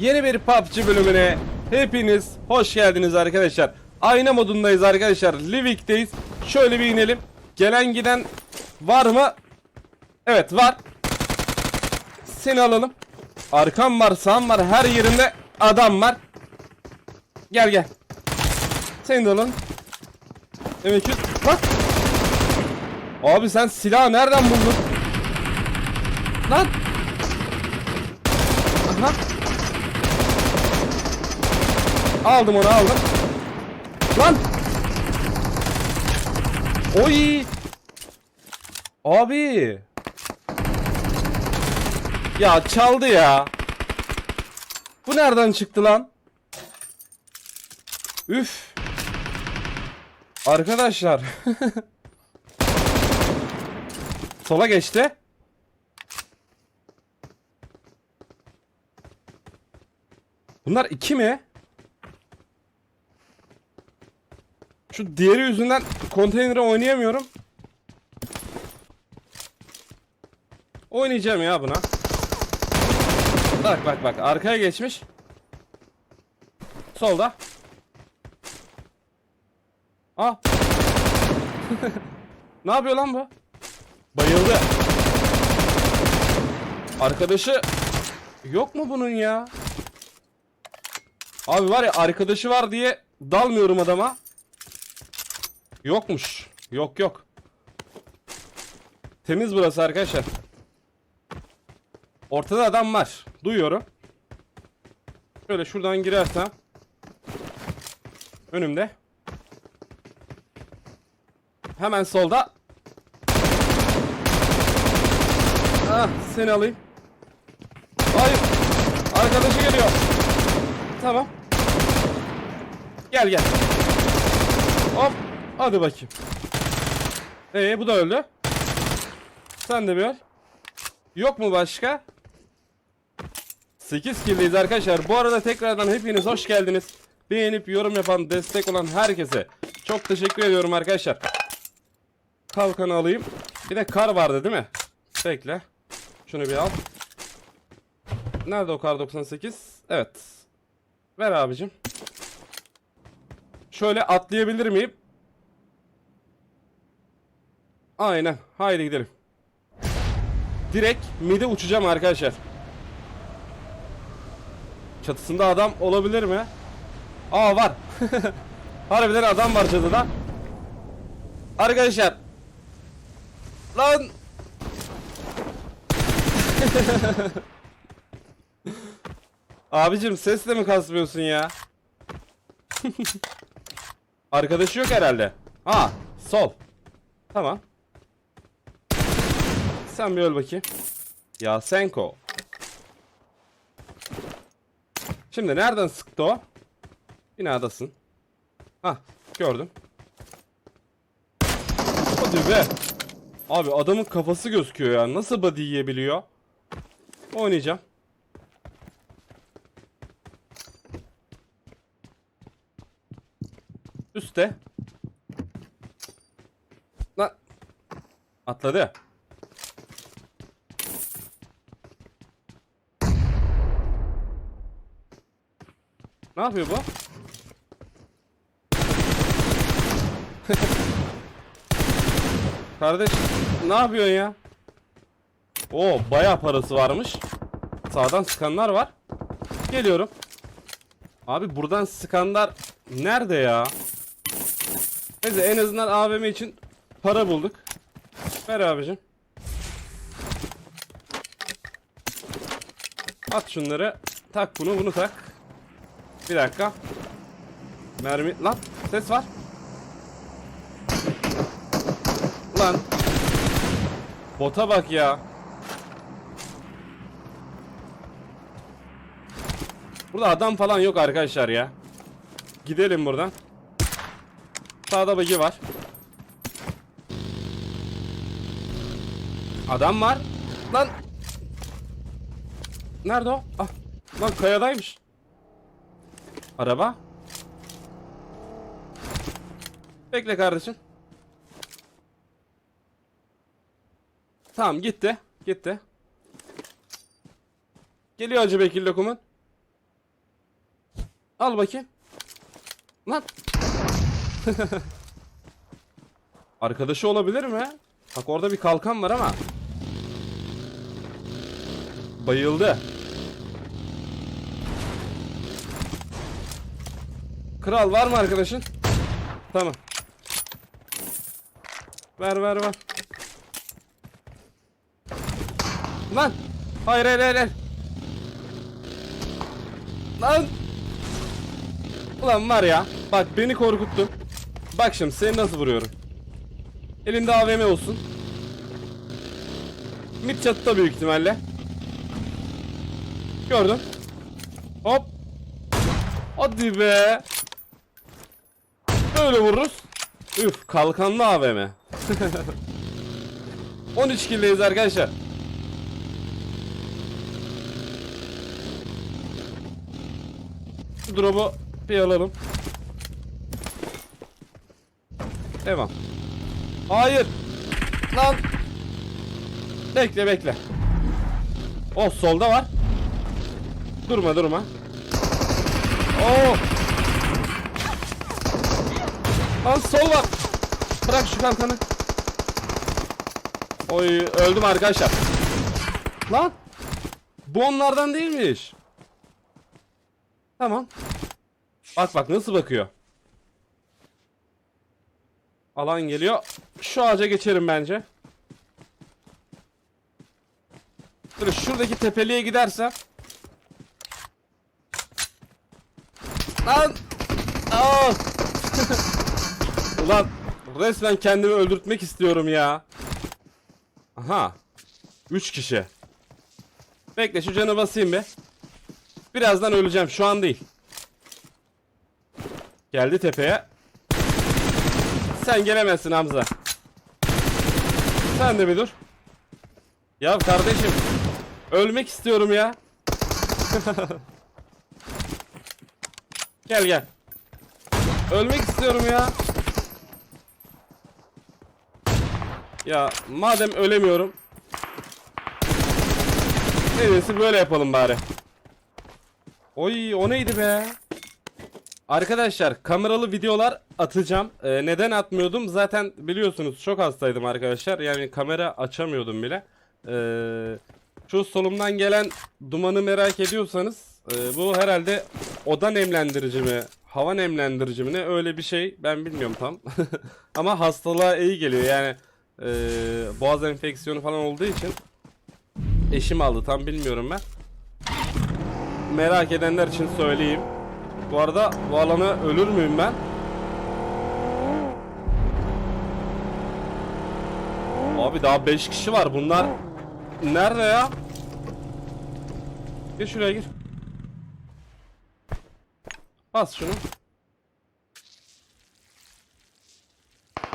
Yeni bir PUBG bölümüne hepiniz hoş geldiniz arkadaşlar. Ayna modundayız arkadaşlar. Livik'teyiz. Şöyle bir inelim. Gelen giden var mı? Evet var. Seni alalım. Arkam var, sağım var. Her yerinde adam var. Gel gel. Seni de alalım. Evet bak. Abi sen silahı nereden buldun? Lan. Aha. Aldım onu aldım. Lan. Oy. Abi. Ya çaldı ya. Bu nereden çıktı lan? Üf. Arkadaşlar. Sola geçti. Bunlar iki mi? Şu diğeri yüzünden konteynere oynayamıyorum. Oynayacağım ya buna. Bak bak bak arkaya geçmiş. Solda. Aa. ne yapıyor lan bu? Bayıldı. Arkadaşı yok mu bunun ya? Abi var ya arkadaşı var diye dalmıyorum adama. Yokmuş. Yok yok. Temiz burası arkadaşlar. Ortada adam var. Duyuyorum. Şöyle şuradan girersem. Önümde. Hemen solda. Ah seni alayım. Hayır. Arkadaşı geliyor. Tamam. Gel gel. Hop. Hadi bakayım. Ee bu da öldü. Sen de bir öl. Yok mu başka? 8 kill'deyiz arkadaşlar. Bu arada tekrardan hepiniz hoş geldiniz. Beğenip yorum yapan, destek olan herkese çok teşekkür ediyorum arkadaşlar. Kalkanı alayım. Bir de kar vardı değil mi? Bekle. Şunu bir al. Nerede o kar 98? Evet. Ver abicim. Şöyle atlayabilir miyim? Aynen. Haydi gidelim. Direkt mide uçacağım arkadaşlar. Çatısında adam olabilir mi? Aa var. Harbiden adam var çatıda. Arkadaşlar. Lan. Abicim sesle mi kasmıyorsun ya? Arkadaşı yok herhalde. Ha, sol. Tamam. Sen bir öl bakayım. Ya Senko. Şimdi nereden sıktı o? Binadasın. Hah gördüm. Hadi be. Abi adamın kafası gözüküyor ya. Nasıl body yiyebiliyor? Oynayacağım. Üste. Lan. Atladı. Ne yapıyor bu? Kardeş ne yapıyorsun ya? Oo bayağı parası varmış. Sağdan sıkanlar var. Geliyorum. Abi buradan sıkanlar nerede ya? Neyse en azından AVM için para bulduk. Ver abicim. At şunları. Tak bunu bunu tak. Bir dakika. Mermi. Lan ses var. Lan. Bota bak ya. Burada adam falan yok arkadaşlar ya. Gidelim buradan. Sağda bagi var. Adam var. Lan. Nerede o? Ah. Lan kayadaymış. Araba. Bekle kardeşim. Tamam gitti. Gitti. Geliyor Hacı Bekir lokumun. Al bakayım. Lan. Arkadaşı olabilir mi? Bak orada bir kalkan var ama. Bayıldı. Kral var mı arkadaşın? Tamam. Ver ver ver. Lan. Hayır hayır hayır. Lan. Ulan var ya. Bak beni korkuttun. Bak şimdi seni nasıl vuruyorum. Elinde AVM olsun. Mid çatıda büyük ihtimalle. Gördüm. Hop. Hadi be. Böyle vururuz. Üf kalkanlı AVM. 13 kill'deyiz arkadaşlar. Şu drop'u bir alalım. Devam. Hayır. Lan. Bekle bekle. Oh solda var. Durma durma. Oh. Lan sol var. Bırak şu kalkanı. Oy öldüm arkadaşlar. Lan. Bu onlardan değilmiş. Tamam. Bak bak nasıl bakıyor. Alan geliyor. Şu ağaca geçerim bence. Dur şuradaki tepeliğe giderse. Lan. Aa. Ulan resmen kendimi öldürtmek istiyorum ya. Aha. 3 kişi. Bekle şu canı basayım bir. Birazdan öleceğim şu an değil. Geldi tepeye. Sen gelemezsin Hamza. Sen de bir dur. Ya kardeşim. Ölmek istiyorum ya. gel gel. Ölmek istiyorum ya. Ya madem ölemiyorum. İyisi böyle yapalım bari. Oy o neydi be? Arkadaşlar kameralı videolar atacağım. Ee, neden atmıyordum? Zaten biliyorsunuz çok hastaydım arkadaşlar. Yani kamera açamıyordum bile. Ee, şu solumdan gelen dumanı merak ediyorsanız e, bu herhalde oda nemlendirici mi? Hava nemlendirici mi ne? Öyle bir şey. Ben bilmiyorum tam. Ama hastalığa iyi geliyor yani. E, boğaz enfeksiyonu falan olduğu için eşim aldı tam bilmiyorum ben. Merak edenler için söyleyeyim. Bu arada bu alana ölür müyüm ben? Abi daha 5 kişi var. Bunlar nerede ya? Gir şuraya gir. Bas şunu.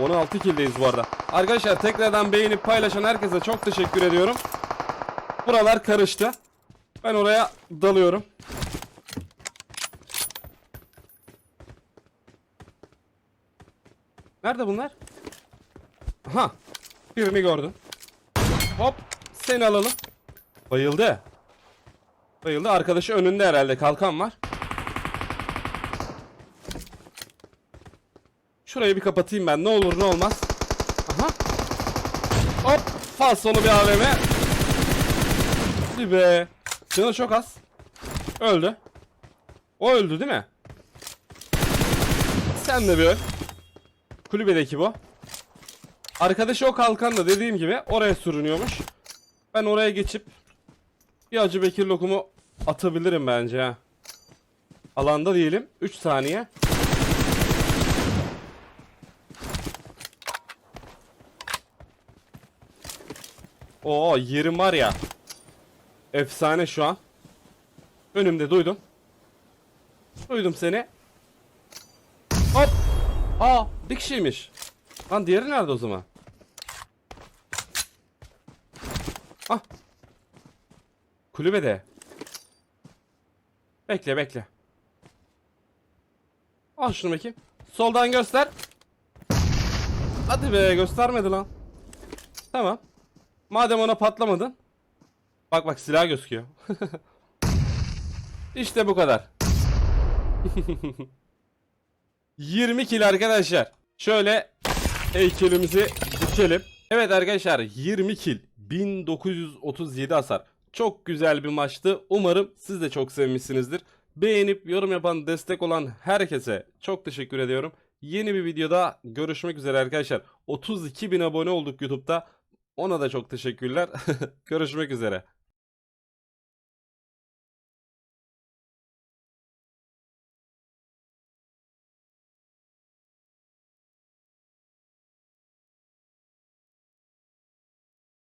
16 killdeyiz bu arada. Arkadaşlar tekrardan beğenip paylaşan herkese çok teşekkür ediyorum. Buralar karıştı. Ben oraya dalıyorum. Nerede bunlar? Aha. Birini gördüm. Hop. Seni alalım. Bayıldı. Bayıldı. Arkadaşı önünde herhalde. Kalkan var. Şurayı bir kapatayım ben. Ne olur ne olmaz. Aha. Hop. Falsolu bir AVM. Hadi be. Canı çok az. Öldü. O öldü değil mi? Sen de bir öl. Kulübedeki bu. Arkadaşı o kalkan da dediğim gibi oraya sürünüyormuş. Ben oraya geçip bir acı bekir lokumu atabilirim bence. Alanda diyelim. 3 saniye. Oo yerim var ya. Efsane şu an. Önümde duydum. Duydum seni. Hop. Aa bir kişiymiş. Lan diğeri nerede o zaman? Ah. Kulübede. Bekle bekle. Al şunu bakayım. Soldan göster. Hadi be göstermedi lan. Tamam. Madem ona patlamadın. Bak bak silah gözüküyor. işte bu kadar. 20 kill arkadaşlar. Şöyle heykelimizi dikelim. Evet arkadaşlar 20 kill 1937 hasar. Çok güzel bir maçtı. Umarım siz de çok sevmişsinizdir. Beğenip yorum yapan destek olan herkese çok teşekkür ediyorum. Yeni bir videoda görüşmek üzere arkadaşlar. 32 bin abone olduk YouTube'da. Ona da çok teşekkürler. görüşmek üzere.